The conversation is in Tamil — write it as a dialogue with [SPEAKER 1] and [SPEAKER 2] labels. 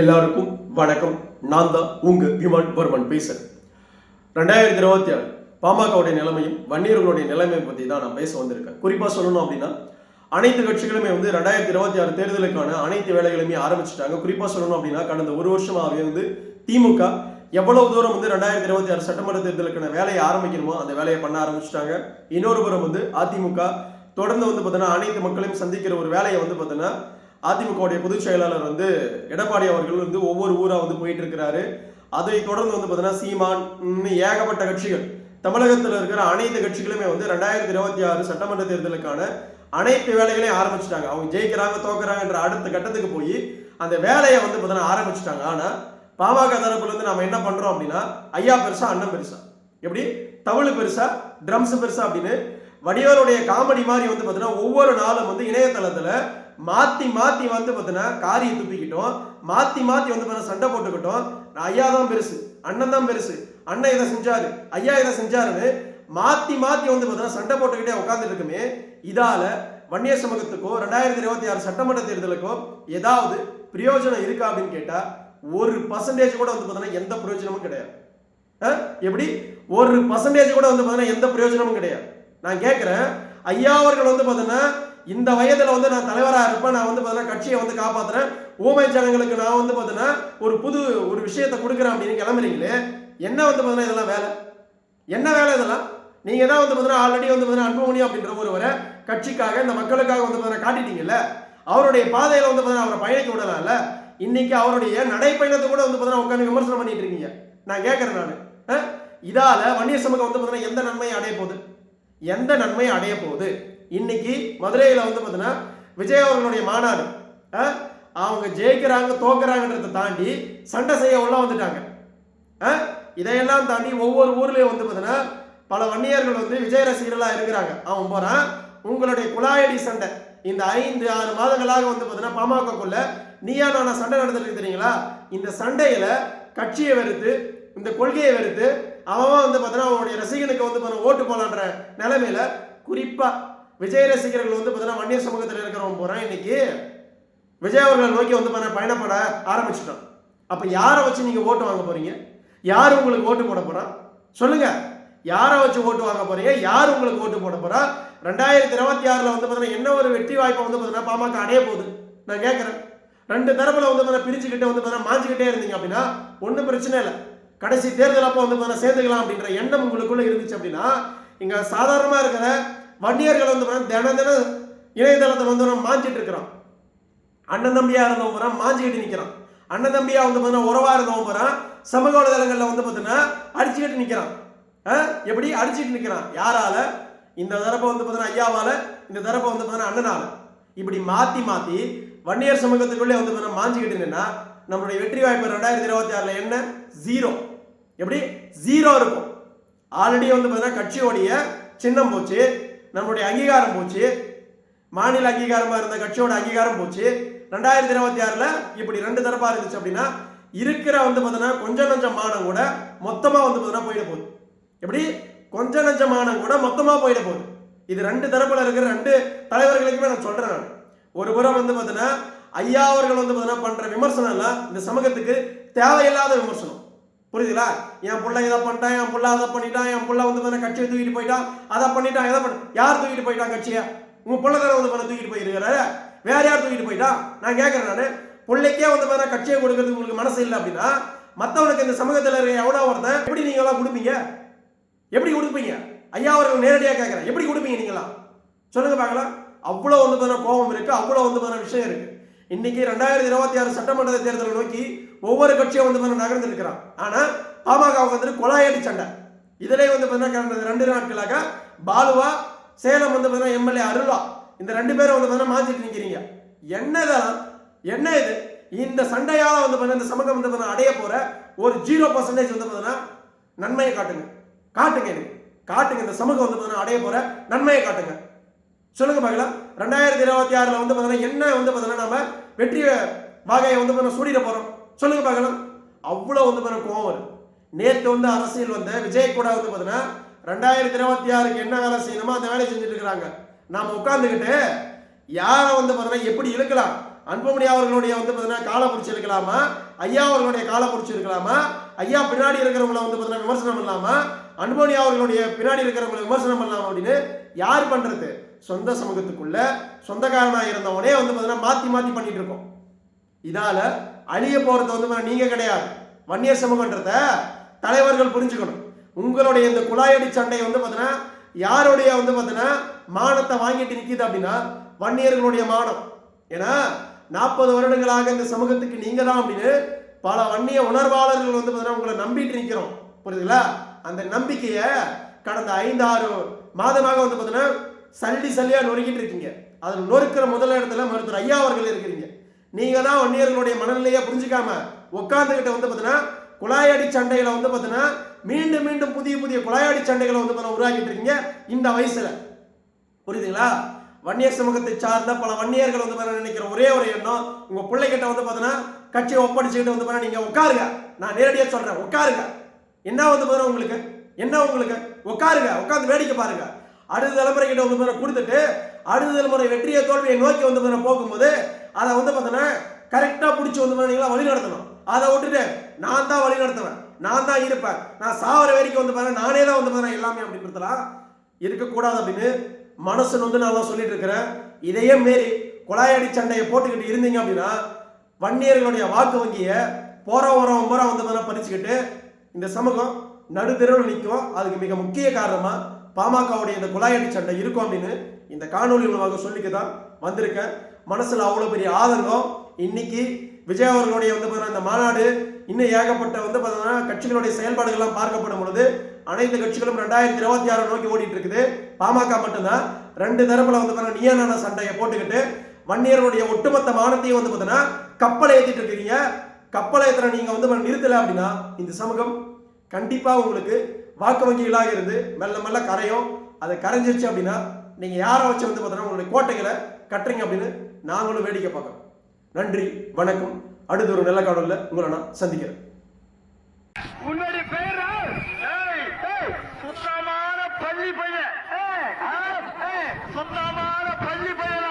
[SPEAKER 1] எல்லாருக்கும் வணக்கம். நான் தான் உங்க விமான் வர்மன் பேசுறேன். ரெண்டாயிரத்தி இருபத்தி ஆறு பாமகவுடைய நிலைமையும் வன்னியர்களுடைய நிலைமையை பத்தி தான் நான் பேச வந்திருக்கேன். குறிப்பா சொல்லணும் அப்படின்னா அனைத்து கட்சிகளுமே வந்து ரெண்டாயிரத்தி இருபத்தி ஆறு தேர்தலுக்கான அனைத்து வேலைகளுமே ஆரம்பிச்சிட்டாங்க. குறிப்பா சொல்லணும் அப்படின்னா கடந்த ஒரு வருஷமாகவே வந்து திமுக எவ்வளவு தூரம் வந்து ரெண்டாயிரத்தி இருபத்தி ஆறு சட்டமன்ற தேர்தலுக்கான வேலையை ஆரம்பிக்கணுமோ அந்த வேலையை பண்ண ஆரம்பிச்சிட்டாங்க. இன்னொரு புறம் வந்து அதிமுக தொடர்ந்து வந்து பார்த்தீங்கன்னா அனைத்து மக்களையும் சந்திக்கிற ஒரு வேலையை வந்து பார்த்தீங்கன்னா அதிமுகவுடைய பொதுச் செயலாளர் வந்து எடப்பாடி அவர்கள் வந்து ஒவ்வொரு ஊராக வந்து போயிட்டு இருக்கிறாரு அதை தொடர்ந்து வந்து பார்த்தீங்கன்னா சீமான் ஏகப்பட்ட கட்சிகள். தமிழகத்தில் இருக்கிற அனைத்து கட்சிகளுமே வந்து ரெண்டாயிரத்தி இருபத்தி ஆறு சட்டமன்ற தேர்தலுக்கான அனைத்து வேலைகளையும் ஆரம்பிச்சிட்டாங்க. அவங்க ஜெயிக்கிறாங்க தோக்குறாங்கன்ற அடுத்த கட்டத்துக்கு போய் அந்த வேலையை வந்து பார்த்தீங்கன்னா ஆரம்பிச்சிட்டாங்க. ஆனால் பாமக தரப்புல நம்ம என்ன பண்றோம் அப்படின்னா ஐயா பெருசா அண்ணன் பெருசா. எப்படி? தமிழ் பெருசா ட்ரம்ஸ் பெருசா அப்படின்னு வடிவேலுடைய காமெடி மாதிரி வந்து பார்த்தீங்கன்னா ஒவ்வொரு நாளும் வந்து இணையதளத்துல மாத்தி மாத்தி வந்து பார்த்தீங்கன்னா காரியை துப்பிக்கிட்டோம் மாத்தி மாத்தி வந்து பார்த்தீங்கன்னா சண்டை போட்டுக்கிட்டோம். நான் ஐயா தான் பெருசு அண்ணன் தான் பெருசு அண்ணன் இதை செஞ்சாரு ஐயா இதை செஞ்சாருன்னு மாத்தி மாத்தி வந்து பார்த்தீங்கன்னா சண்டை போட்டுக்கிட்டே உட்காந்துட்டு இருக்குமே இதால வன்னியர் சமூகத்துக்கோ ரெண்டாயிரத்தி இருபத்தி ஆறு சட்டமன்ற தேர்தலுக்கோ ஏதாவது பிரயோஜனம் இருக்கா அப்படின்னு கேட்டா ஒரு பர்சன்டேஜ் கூட வந்து பார்த்தீங்கன்னா எந்த பிரயோஜனமும் கிடையாது. எப்படி? ஒரு பர்சன்டேஜ் கூட வந்து பார்த்தீங்கன்னா எந்த பிரயோஜனமும் கிடையாது. நான் கேட்குறேன் ஐயா அவர்கள் வந்து பார்த்தீங்கன்னா இந்த வயதுல வந்து நான் தலைவராக இருப்பேன் நான் வந்து பார்த்தீங்கன்னா கட்சியை வந்து காப்பாத்துறேன். ஊமை ஜனங்களுக்கு நான் வந்து பார்த்தீங்கன்னா ஒரு புது ஒரு விஷயத்தை கொடுக்குறேன் அப்படின்னு கிளம்புறீங்களே என்ன வந்து பார்த்தீங்கன்னா இதெல்லாம் வேலை? என்ன வேலை இதெல்லாம்? நீங்க தான் வந்து பார்த்தீங்கன்னா ஆல்ரெடி வந்து பார்த்தீங்கன்னா அன்புமணி அப்படின்ற ஒருவரை கட்சிக்காக இந்த மக்களுக்காக வந்து பார்த்தீங்கன்னா காட்டிட்டீங்கல்ல அவருடைய பாதையில வந்து பார்த்தீங்கன்னா அவரை பயணிக்க விடலாம்ல இன்னைக்கு அவருடைய நடைப்பயணத்தை கூட வந்து பார்த்தீங்கன்னா உட்காந்து விமர்சனம் பண்ணிட்டு இருக்கீங்க. நான் கேட்கறேன் நான். இதால வன்னியர் சமூகம் வந்து பார்த்தீங்கன்னா எந்த நன்மையை அடைய போகுது? எந்த நன்மையை அடைய போகுது? இன்னைக்கு மதுரையில் வந்து பார்த்தீங்கன்னா விஜய் அவர்களுடைய மாநாடு. அவங்க ஜெயிக்கிறாங்க தோக்குறாங்கன்றதை தாண்டி சண்டை செய்ய உள்ள வந்துட்டாங்க. இதையெல்லாம் தாண்டி ஒவ்வொரு ஊர்லேயும் வந்து பார்த்தீங்கன்னா பல வன்னியர்கள் வந்து விஜய் ரசிகர்களாக இருக்கிறாங்க. அவன் போகிறான் உங்களுடைய குழாயடி சண்டை. இந்த ஐந்து ஆறு மாதங்களாக வந்து பார்த்தீங்கன்னா பாமகக்குள்ள நீயா நானா சண்டை நடந்துட்டு தெரியுங்களா? இந்த சண்டையில் கட்சியை வெறுத்து இந்த கொள்கையை வெறுத்து அவன் வந்து பார்த்தீங்கன்னா அவனுடைய ரசிகனுக்கு வந்து பார்த்தீங்கன்னா ஓட்டு போலான்ற நிலைமையில குறிப்பாக விஜய் ரசிகர்கள் வந்து பார்த்தீங்கன்னா வன்னிய சமூகத்தில் இருக்கிறவங்க போகிறான் இன்னைக்கு. விஜய் அவர்களை நோக்கி வந்து பார்த்தீங்கன்னா பயணப்பட ஆரம்பிச்சிட்டோம் அப்போ யாரை வச்சு நீங்கள் ஓட்டு வாங்க போறீங்க? யார் உங்களுக்கு ஓட்டு போட போகிறான் சொல்லுங்க. யாரை வச்சு ஓட்டு வாங்க போறீங்க? யார் உங்களுக்கு ஓட்டு போட போறா? ரெண்டாயிரத்தி இருபத்தி ஆறில் வந்து பார்த்தீங்கன்னா என்ன ஒரு வெற்றி வாய்ப்பை வந்து பார்த்தீங்கன்னா பாமக அடைய போகுது? நான் கேட்குறேன் ரெண்டு தரப்பில் வந்து பார்த்தீங்கன்னா பிரிச்சுக்கிட்டே வந்து பார்த்தீங்கன்னா மாஞ்சிக்கிட்டே இருந்தீங்க அப்படின்னா ஒன்றும் பிரச்சனை இல்லை. கடைசி தேர்தல் அப்போ வந்து பார்த்தீங்கன்னா சேர்ந்துக்கலாம் அப்படின்ற எண்ணம் உங்களுக்குள்ளே இருந்துச்சு அப்படின்னா இங்கே சாதாரணமாக இருக்கிற வன்னியர்கள் வந்து பார்த்தீங்கன்னா தினம் தினம் இணையதளத்தை வந்து நம்ம மாஞ்சிட்டு இருக்கிறான். அண்ணன் தம்பியாக இருந்தவன் பூரா மாஞ்சிக்கிட்டு நிற்கிறான் அண்ணன் தம்பியாக வந்து பார்த்தீங்கன்னா உறவாக இருந்தவன் பூரா சமூக வலைதளங்களில் வந்து பார்த்தீங்கன்னா அடிச்சுக்கிட்டு நிற்கிறான் எப்படி? அடிச்சுட்டு நிற்கிறான் யாரால? இந்த தரப்பை வந்து பார்த்தீங்கன்னா ஐயாவால இந்த தரப்பை வந்து பார்த்தீங்கன்னா அண்ணனால. இப்படி மாற்றி மாற்றி வன்னியர் சமூகத்துக்குள்ளே வந்து பார்த்தீங்கன்னா மாஞ்சிக்கிட்டு நின்னா நம்மளுடைய வெற்றி வாய்ப்பு ரெண்டாயிரத்தி இருபத்தி ஆறில் என்ன? ஜீரோ எப்படி? ஜீரோ இருக்கும். ஆல்ரெடி வந்து பார்த்தீங்கன்னா கட்சியோடைய சின்னம் போச்சு. நம்மளுடைய அங்கீகாரம் போச்சு. மாநில அங்கீகாரமா இருந்த கட்சியோட அங்கீகாரம் போச்சு. ரெண்டாயிரத்தி இருபத்தி ஆறுல இப்படி ரெண்டு தரப்பா இருந்துச்சு அப்படின்னா இருக்கிற வந்து பார்த்தீங்கன்னா கொஞ்சம் நஞ்ச மானம் கூட மொத்தமா வந்து பார்த்தீங்கன்னா போயிட போகுது. எப்படி? கொஞ்சம் நஞ்ச மானம் கூட மொத்தமா போயிட போகுது. இது ரெண்டு தரப்புல இருக்கிற ரெண்டு தலைவர்களுக்குமே நான் சொல்றேன் நான். ஒரு புறம் வந்து பார்த்தீங்கன்னா ஐயா அவர்கள் வந்து பார்த்தீங்கன்னா பண்ற விமர்சனம் எல்லாம் இந்த சமூகத்துக்கு தேவையில்லாத விமர்சனம். புரியுதுங்களா? என் பிள்ளை இதை பண்ணிட்டான் என் பிள்ளை அதை பண்ணிட்டான் என் பிள்ளை வந்து பார்த்தீங்கன்னா கட்சியை தூக்கிட்டு போயிட்டான் அதை பண்ணிட்டான் எதை பண்ண யார் தூக்கிட்டு போயிட்டான் கட்சியை? உங்க பிள்ளை தானே வந்து பண்ண தூக்கிட்டு போயிருக்கிறாரு. வேற யார் தூக்கிட்டு போயிட்டான் நான் கேட்கறேன் நான். பிள்ளைக்கே வந்து பார்த்தா கட்சியை கொடுக்கறதுக்கு உங்களுக்கு மனசு இல்லை அப்படின்னா மற்றவனுக்கு இந்த சமூகத்தில் இருக்க எவ்வளோ ஒருத்தன் எப்படி நீங்க எல்லாம் கொடுப்பீங்க? எப்படி கொடுப்பீங்க? ஐயா அவர்கள் நேரடியாக கேட்குறேன் எப்படி கொடுப்பீங்க நீங்களாம் சொல்லுங்க பார்க்கலாம் அவ்வளோ வந்து பார்த்தீங்கன்னா கோபம் இருக்கு அவ்வளோ வந்து பார்த்தீங்கன்னா விஷயம் இருக்கு. இன்னைக்கு ரெண்டாயிரத்தி இருபத்தி ஆறு சட்டமன்ற தேர்தலை நோக்கி ஒவ்வொரு கட்சியும் வந்து பார்த்தீங்கன்னா நகர்ந்துருக்கிறான் ஆனா பாமக வந்துட்டு கொலாயடி சண்டை. இதிலே வந்து பார்த்தீங்கன்னா ரெண்டு நாட்களாக பாலுவா சேலம் வந்து பார்த்தீங்கன்னா எம்எல்ஏ அருளா. இந்த ரெண்டு பேரும் வந்து பார்த்தீங்கன்னா மாற்றிட்டு நிற்கிறீங்க என்னதான் என்ன இது? இந்த சண்டையால வந்து பார்த்தீங்கன்னா இந்த சமூகம் வந்து பார்த்தீங்கன்னா அடைய போற ஒரு ஜீரோ பர்சன்டேஜ் வந்து பார்த்தீங்கன்னா நன்மையை காட்டுங்க. காட்டுங்க எனக்கு. காட்டுங்க இந்த சமூகம் வந்து பார்த்தீங்கன்னா அடைய போற நன்மையை காட்டுங்க. சொல்லுங்க பார்க்கலாம் ரெண்டாயிரத்தி இருபத்தி ஆறில் வந்து பார்த்தீங்கன்னா என்ன வந்து பார்த்தீங்கன்னா நம்ம வெற்றி வாகையை வந்து பார்த்தீங்கன்னா சூடிட போகிறோம் சொல்லுங்க பார்க்கலாம் அவ்வளோ வந்து பார்த்தீங்கன்னா கோவம் வரும் நேற்று வந்து அரசியல் வந்த விஜய் கூட வந்து பார்த்தீங்கன்னா ரெண்டாயிரத்தி இருபத்தி ஆறுக்கு என்ன வேலை செய்யணுமோ அந்த வேலையை செஞ்சுட்டு இருக்கிறாங்க. நாம் உட்காந்துக்கிட்டு யாரை வந்து பார்த்தீங்கன்னா எப்படி இழுக்கலாம்? அன்புமணி அவர்களுடைய வந்து பார்த்தீங்கன்னா காலை பிடிச்சி இருக்கலாமா ஐயா அவர்களுடைய காலை பிடிச்சி இருக்கலாமா ஐயா பின்னாடி இருக்கிறவங்கள வந்து பார்த்தீங்கன்னா விமர்சனம் பண்ணலாமா? அன்புமணி அவர்களுடைய பின்னாடி இருக்கிறவங்களை விமர்சனம் பண்ணலாமா அப்படின்னு யார் பண்ணுறது சொந்த சமூகத்துக்குள்ள சொந்தக்காரனாக இருந்தவனே வந்து பார்த்தீங்கன்னா மாத்தி மாத்தி பண்ணிட்டு இருக்கோம். இதால அழிய போறது வந்து பாத்தீங்கன்னா நீங்க கிடையாது. வன்னியர் சமூகன்றத தலைவர்கள் புரிஞ்சுக்கணும். உங்களுடைய இந்த குழாயடி சண்டையை வந்து பார்த்தீங்கன்னா யாருடைய வந்து பார்த்தீங்கன்னா மானத்தை வாங்கிட்டு நிற்கிது அப்படின்னா வன்னியர்களுடைய மானம். ஏன்னா நாற்பது வருடங்களாக இந்த சமூகத்துக்கு நீங்க தான் அப்படின்னு பல வன்னிய உணர்வாளர்கள் வந்து பார்த்தீங்கன்னா உங்களை நம்பிட்டு நிற்கிறோம் புரியுதுங்களா? அந்த நம்பிக்கையை கடந்த ஐந்து ஆறு மாதமாக வந்து பார்த்தீங்கன்னா சல்லி சல்லியாக நொறுக்கிட்டு இருக்கீங்க. அதில் நொறுக்கிற முதல் இடத்துல மருத்துவர் ஐயா அவர்கள் இருக்கிறீங்க. நீங்கள் தான் வன்னியர்களுடைய மனநிலையை புரிஞ்சுக்காம உட்காந்துக்கிட்ட வந்து பார்த்தீங்கன்னா குழாயடி சண்டையில் வந்து பார்த்தீங்கன்னா மீண்டும் மீண்டும் புதிய புதிய குழாயடி சண்டைகளை வந்து பார்த்தீங்கன்னா உருவாக்கிட்டு இருக்கீங்க. இந்த வயசில். புரியுதுங்களா? வன்னியர் சமூகத்தை சார்ந்த பல வன்னியர்கள் வந்து பார்த்தீங்கன்னா நினைக்கிற ஒரே ஒரு எண்ணம் உங்க பிள்ளைகிட்ட வந்து பார்த்தீங்கன்னா கட்சியை ஒப்படைச்சுக்கிட்டு வந்து பார்த்தீங்கன்னா நீங்க உட்காருங்க. நான் நேரடியாக சொல்றேன் உட்காருங்க. என்ன வந்து பார்த்தீங்கன்னா உங்களுக்கு? என்ன உங்களுக்கு? உட்காருங்க உட்காந்து வேடிக்கை பாருங்க. அடுத்த தலைமுறை கிட்ட வந்து பார்த்தீங்கன்னா கொடுத்துட்டு அடுத்த தலைமுறை வெற்றியை தோல்வியை நோக்கி வந்து பார்த்தீங்கன்னா போகும்போது அதை வந்து பார்த்தீங்கன்னா கரெக்டாக பிடிச்சி வந்து பார்த்தீங்கன்னா வழி நடத்தணும். அதை விட்டுட்டு நான் தான் வழி நடத்துவேன். நான் தான் இருப்பேன். நான் சாவர வரைக்கும் வந்து பாருங்க நானே தான் வந்து பார்த்தீங்கன்னா எல்லாமே அப்படின்றதுலாம் இருக்கக்கூடாது அப்படின்னு மனசு வந்து நான் தான் சொல்லிட்டு இருக்கிறேன். இதையே மீறி குழாயடி சண்டையை போட்டுக்கிட்டு இருந்தீங்க அப்படின்னா வன்னியர்களுடைய வாக்கு வங்கியை போற வரம் முறை வந்து பார்த்தீங்கன்னா பறிச்சுக்கிட்டு இந்த சமூகம் நடுத்தருவில் நிற்கும் அதுக்கு மிக முக்கிய காரணமாக பாமகவுடைய இந்த குழாயடி சண்டை இருக்கும் அப்படின்னு இந்த காணொலி மூலமாக சொல்லிக்க தான் வந்திருக்கேன். மனசில் அவ்வளோ பெரிய ஆதங்கம். இன்னைக்கு விஜய் அவர்களுடைய வந்து பார்த்தீங்கன்னா இந்த மாநாடு இன்னும் ஏகப்பட்ட வந்து பார்த்தீங்கன்னா கட்சிகளுடைய செயல்பாடுகள்லாம் பார்க்கப்படும் பொழுது அனைத்து கட்சிகளும் ரெண்டாயிரத்தி இருபத்தி ஆறு நோக்கி ஓடிட்டு இருக்குது. பாமக மட்டும்தான். ரெண்டு தரப்புல வந்து பார்த்தீங்கன்னா நீயான சண்டையை போட்டுக்கிட்டு வன்னியர்களுடைய ஒட்டுமொத்த மானத்தையும் வந்து பார்த்தீங்கன்னா கப்பலை ஏற்றிட்டு இருக்கிறீங்க கப்பலை ஏற்றுற நீங்க வந்து நிறுத்தலை அப்படின்னா இந்த சமூகம் கண்டிப்பா உங்களுக்கு வாக்கு வங்கிகளாக இருந்து மெல்ல மெல்ல கரையும். அது கரைஞ்சிருச்சு அப்படின்னா நீங்க யாரை வச்சு வந்து பார்த்தோன்னா உங்களுடைய கோட்டைகளை கட்டுறீங்க அப்படின்னு நாங்களும் வேடிக்கை பார்க்கறோம். நன்றி வணக்கம். அடுத்த ஒரு நல்ல காணொலியில் உங்களை நான் சந்திக்கிறேன்.
[SPEAKER 2] உன்னுடைய சுத்தமான பள்ளி பையன். சுத்தமான பள்ளி பையன்.